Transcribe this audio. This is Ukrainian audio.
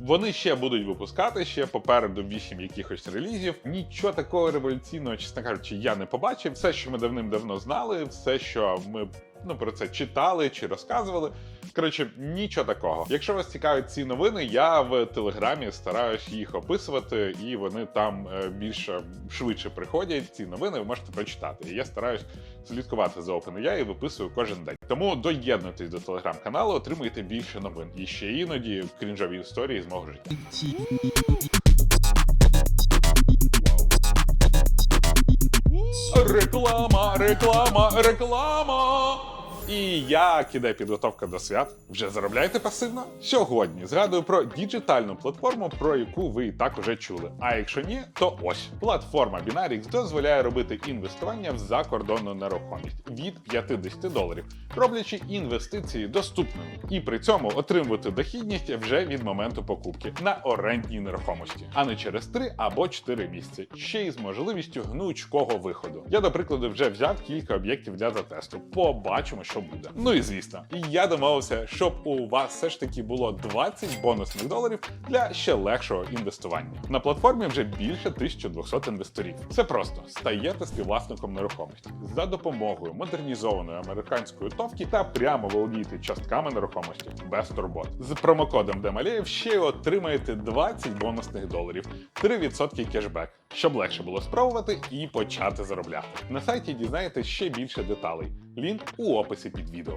Вони ще будуть випускати ще попереду 8 якихось релізів. Нічого такого революційного, чесно кажучи, я не побачив. Все, що ми давним-давно знали, все, що ми ну про це читали чи розказували. Коротше, нічого такого. Якщо вас цікавлять ці новини, я в телеграмі стараюсь їх описувати, і вони там е, більше швидше приходять. Ці новини ви можете прочитати. Я стараюсь слідкувати за OpenAI і виписую кожен день. Тому доєднуйтесь до телеграм-каналу, отримуйте більше новин. І ще іноді крінжові історії з мого життя. Реклама, реклама, реклама. І як іде підготовка до свят? Вже заробляєте пасивно? Сьогодні згадую про діджитальну платформу, про яку ви і так уже чули. А якщо ні, то ось платформа Binarix дозволяє робити інвестування в закордонну нерухомість від 50 доларів, роблячи інвестиції доступними, і при цьому отримувати дохідність вже від моменту покупки на орендній нерухомості, а не через 3 або 4 місяці, ще й з можливістю гнучкого виходу. Я, до прикладу, вже взяв кілька об'єктів для затесту. Побачимо, що буде. Ну і звісно, я домовився, щоб у вас все ж таки було 20 бонусних доларів для ще легшого інвестування. На платформі вже більше 1200 інвесторів. Все просто стаєте співвласником нерухомості за допомогою модернізованої американської товки та прямо володієте частками нерухомості без турбот. З промокодом Демалєєв ще й отримаєте 20 бонусних доларів, 3% кешбек, щоб легше було спробувати і почати заробляти. На сайті дізнаєтесь ще більше деталей. Лінк у описі під відео.